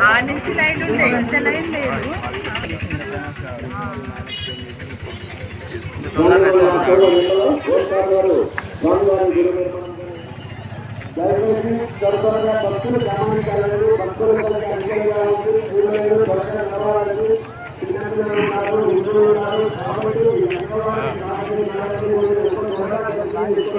ఆ నుంచి లైన్ ఉండే ఇంత లైన్ లేదు దయచేసి త్వరగా భక్తులు గమనించాలని భక్తులు కలగాలని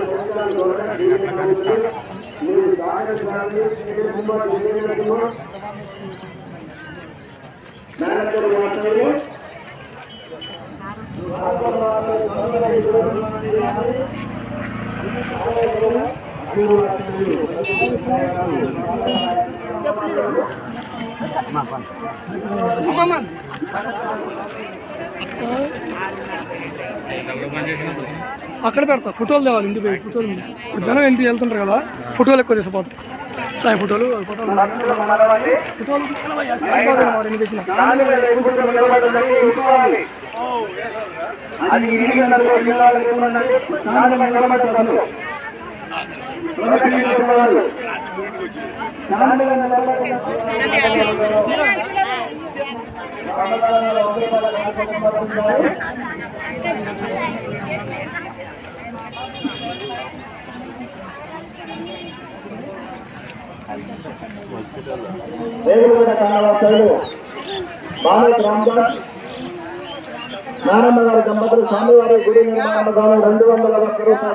దర్శనం చేసుకొని అక్కడ పెడతా. ఫోటోలు తేవాలి ఇంటి పోయి ఫోటోలు ఇప్పుడు జనం ఇంటికి వెళ్తుంటారు కదా ఫోటోలు ఎక్కువ తీసిపోతాం సాయి ఫోటోలు ఫోటోలు ఫోటోలు తీసుకెళ్ళవయ్యా, సరిపోతాయి మరి ఎన్ని తెచ్చినా. గారి దంపతులు స్వామివారి గుడి నిర్మాణ రెండు వందల ఒక్క రూపాయల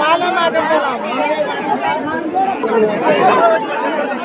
వాళ్ళే మాట్లాడతారు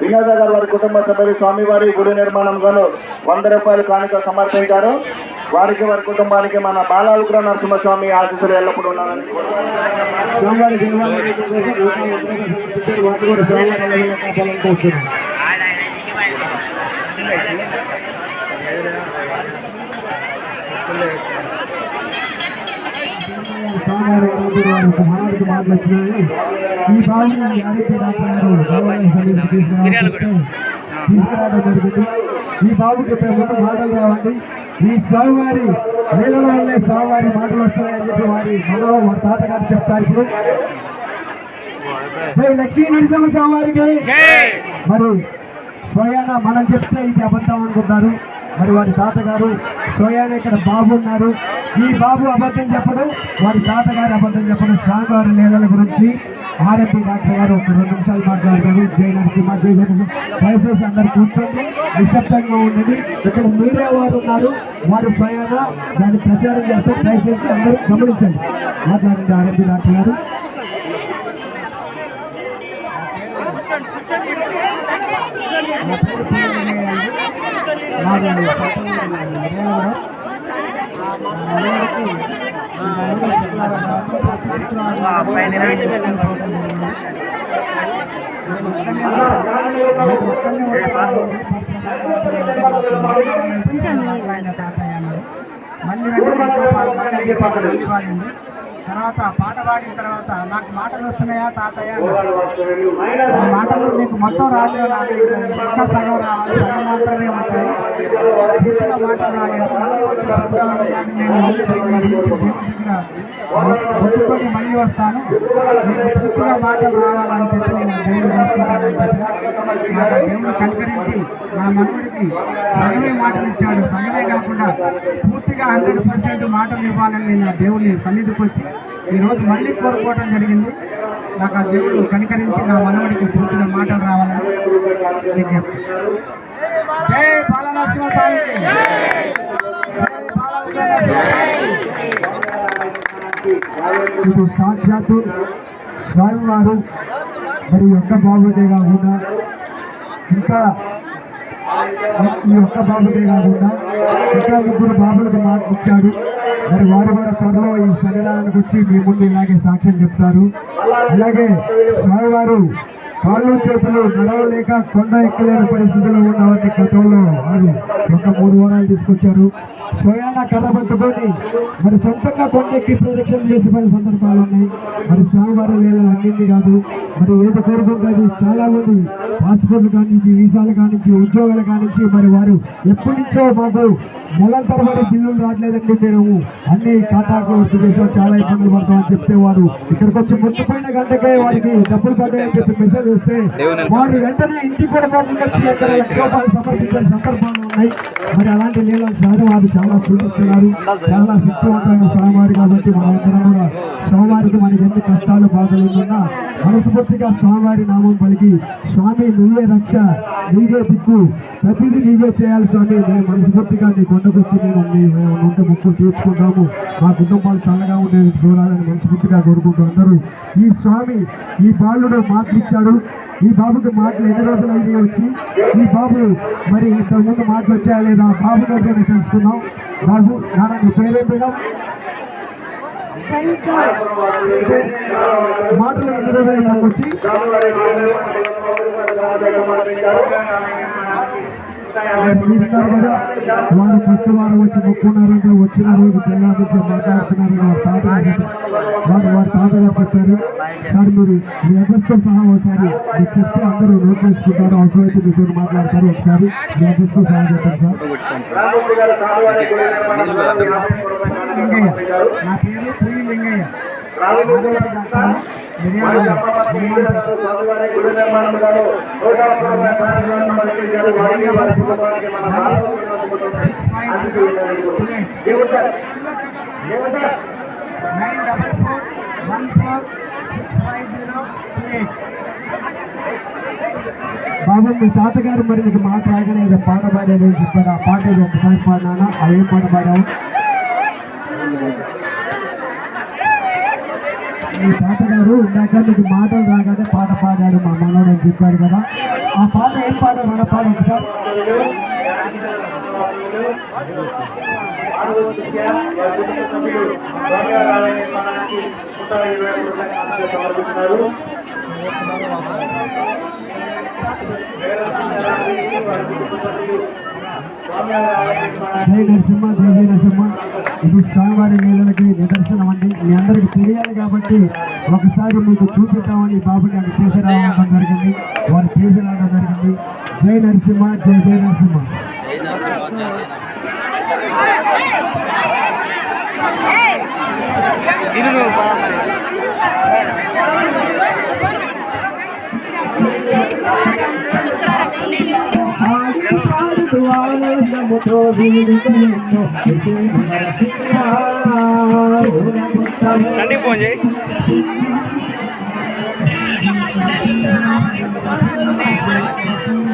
వినోద గారు వారి కుటుంబ సభ్యులు స్వామివారి గుడి నిర్మాణంలో వంద రూపాయలు కానుక సమర్పించారు. వారికి వారి కుటుంబానికి మన బాలాలుగ్ర నరసింహస్వామి ఆశీస్సులు ఎల్లప్పుడూ ఉన్నారని స్వామివారి మాటలు వచ్చినాయి ఈ భావన డాక్టర్ తీసుకురావడం తీసుకురావడం జరిగింది ఈ బాబుకి ముందు మాటలు రావండి. ఈ స్వామివారి నీళ్ళలో ఉండే స్వామివారి మాటలు వస్తాయని చెప్పి వారి మనో వారి తాతగారు చెప్తారు ఇప్పుడు. జై లక్ష్మీ నరసింహ స్వామివారికి. మరి స్వయాన మనం చెప్తే ఇది అబద్ధం అనుకుంటారు. మరి వారి తాతగారు స్వయాన ఇక్కడ బాబు ఉన్నారు. ఈ బాబు అబద్ధం చెప్పడం వారి తాతగారు అబద్ధం చెప్పడం. స్వామివారి నేలల గురించి ఆర్ఎంపీ డాక్టర్ గారు ఒక రెండు నిమిషాలు మాట్లాడతారు. జై నరసింహ జై నరసింహ. దయచేసి అందరు కూర్చోండి. నిశ్శబ్దంగా ఉండండి. ఇక్కడ మీడియా వారు ఉన్నారు. వారు స్వయాన దాన్ని ప్రచారం చేస్తే దయచేసి అందరూ గమనించండి. మాట్లాడండి ఆర్ఎంపీ డాక్టర్ గారు. మళ్ళీ వెంటనే తర్వాత పాట పాడిన తర్వాత నాకు మాటలు వస్తున్నాయా తాతయ్య మాటలు నీకు మొత్తం రాలేదు ఇంకా సగం రావాలి. సగం మాత్రమే వచ్చాయి. పూర్తిగా మాటలు రాలేదు. మళ్ళీ వచ్చి నేను మళ్ళీ దగ్గర ఒప్పుకొని మళ్ళీ వస్తాను. నీకు పూర్తిగా మాటలు రావాలని చెప్పి నేను దేవుడు కోరుకుంటానని చెప్పి నాకు ఆ దేవుడు కనికరించి నా మనవుడికి సగమే మాటలు ఇచ్చాడు. సగమే కాకుండా పూర్తిగా హండ్రెడ్ పర్సెంట్ మాటలు ఇవ్వాలని నేను ఆ దేవుడిని సన్నిధికి వచ్చి ఈరోజు మళ్ళీ కోరుకోవడం జరిగింది. నాకు ఆ దేవుడు కనికరించి నా మనవడికి పూర్తిగా మాటలు రావాలని విజ్ఞప్తి జై బాలనరసింహ సాక్షాత్తు స్వామివారు మరి ఒక్క బాబుదే కాకుండా ఇంకా ఈ ఒక్క బాబుదే కాకుండా ఇంకా ముగ్గురు బాబులకు మాట ఇచ్చాడు. మరి వారు కూడా త్వరలో ఈ సన్నిధానానికి వచ్చి మీ ముందు ఇలాగే సాక్ష్యం చెప్తారు. అలాగే స్వామివారు కాళ్ళు చేతులు నడవలేక కొండ ఎక్కలేని పరిస్థితిలో ఉన్నవారిని గతంలో వారు ఒక మూడు వారాలు తీసుకొచ్చారు. స్వయాన కర్ర పట్టుకొని మరి సొంతంగా కొండెక్కి ప్రదక్షిణ చేసిపోయిన సందర్భాలు ఉన్నాయి. మరి స్వామివారి లీలలు అన్నింటి కాదు. మరి ఏది కోరుకుంటుంది? చాలా మంది పాస్పోర్ట్లు కానించి వీసాలు కానించి ఉద్యోగాలు కానించి మరి వారు ఎప్పటి నుంచో మాకు నెలల తరబడి బిల్లులు రావట్లేదండి మేము. అన్ని కాటాకు వర్క్ చేసాం చాలా ఇబ్బందులు పడతామని చెప్తే వారు ఇక్కడికి వచ్చి ముట్టుపోయిన గంటకే వారికి డబ్బులు పడ్డాయని చెప్పి మెసేజ్ వస్తే వారు వెంటనే ఇంటికి కూడా పోకుండా వచ్చి అక్కడ లక్ష రూపాయలు సమర్పించిన సందర్భాలు ఉన్నాయి. మరి అలాంటి లీలలు చాలా వారు చాలా చూపిస్తున్నారు. చాలా శక్తివంతమైన స్వామివారి కాబట్టి మనమందరం కూడా స్వామివారికి మనకి ఎన్ని కష్టాలు బాధలు ఉన్నా మనస్ఫూర్తిగా స్వామివారి నామం పలికి స్వామి నువ్వే రక్ష నీవే దిక్కు ప్రతిదీ నీవే చేయాలి స్వామి. మేము మనస్ఫూర్తిగా నీ కొండకు వచ్చి మేము నీ ఉంటే ముక్కులు తీర్చుకుంటాము. మా కుటుంబాలు చల్లగా ఉండేది చూడాలని మనస్ఫూర్తిగా కోరుకుంటూ అందరూ ఈ స్వామి ఈ బాలుడు మాటలు ఇచ్చాడు ఈ బాబుకి మాటలు ఎన్ని రోజులు అయితే వచ్చి? ఈ బాబు మరి ఇంతకుముందు మాటలు వచ్చాయా లేదా? బాబు నోట్లోనే తెలుసుకుందాం. బాబు నాన్న నీ పేరేం మేడం? మాటలు ఎన్ని రోజులు అయితే వచ్చి? వారు ఫస్ట్ వారు వచ్చి మొక్కున్నారంటే వచ్చిన రోజు తెల్లారి నుంచి మాట్లాడుతున్నారు వారి తాతగారు. వారు వారి తాతగారు చెప్పారు. సార్ మీరు మీ అడ్రస్తో సహా ఒకసారి మీరు చెప్తే అందరూ నోట్ చేసుకుంటారు. అవసరమైతే మీతో మాట్లాడతారు ఒకసారి. మీ అడ్రస్తో సహా చెప్పండి సార్. నా పేరు Puli Lingaiah. Nine double four one four six five zero two eight బాబు మీ తాతగారు మరి నీకు మాట రాగానే పాట పాడాడు అని చెప్పారు. ఆ పాట ఒకసారి పాడినా అదే పాట పాడావు మీ పాడారు ఇందాక నీకు మాటలు రాగానే పాట పాడాడు మా మనోడు అని చెప్పాడు కదా. ఆ పాట ఏం పాట మన పాట ఒకసారి? జై నరసింహ దేవి నరసింహ. ఇది స్వామివారి నీళ్ళకి నిదర్శనం అండి. మీ అందరికి తెలియాలి కాబట్టి ఒకసారి మీకు చూపిద్దామని బాబుని అక్కడ తీసుకురావడం జరిగింది. వారు తీసుకురావడం జరిగింది. జై నరసింహ జై జై నరసింహ.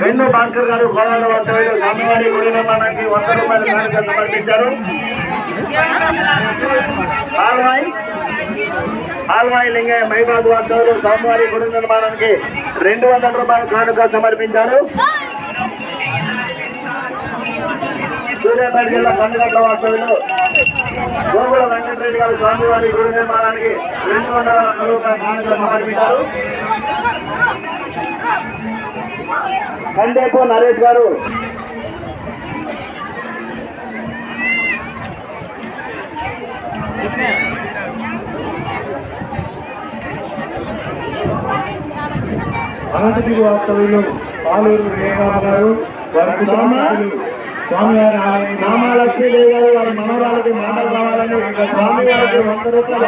రెండు భాస్కర్ గారు కోలాడ వాస్తవ్యులు స్వామివారి గుడి నిర్మాణానికి వంద రూపాయల కానుక సమర్పించారు ఆల్వాయి ఆల్వాయి లింగయ్య మహిబాద్ వాస్తవులు స్వామివారి గుడి నిర్మాణానికి రెండు వందల రూపాయల కానుక సమర్పించారు. సూర్యాపేట జిల్లా కందుగట్ల వాస్తవ్యులు గోగుల వెంకటరెడ్డి గారు స్వామివారి గుడి నిర్మాణానికి రెండు వందల రూపాయల సమర్పించారు. కండేపు నరేష్ గారు. అనంతగిరి వాస్తవ్యులు పాలూరు గారు వారి కుటుంబ సభ్యులు స్వామివారి ఆలయం రామాలక్ష్మీదేవి గారు వారి మనవరాలకి మాటలు కావాలని స్వామివారికి వంద రూపాయల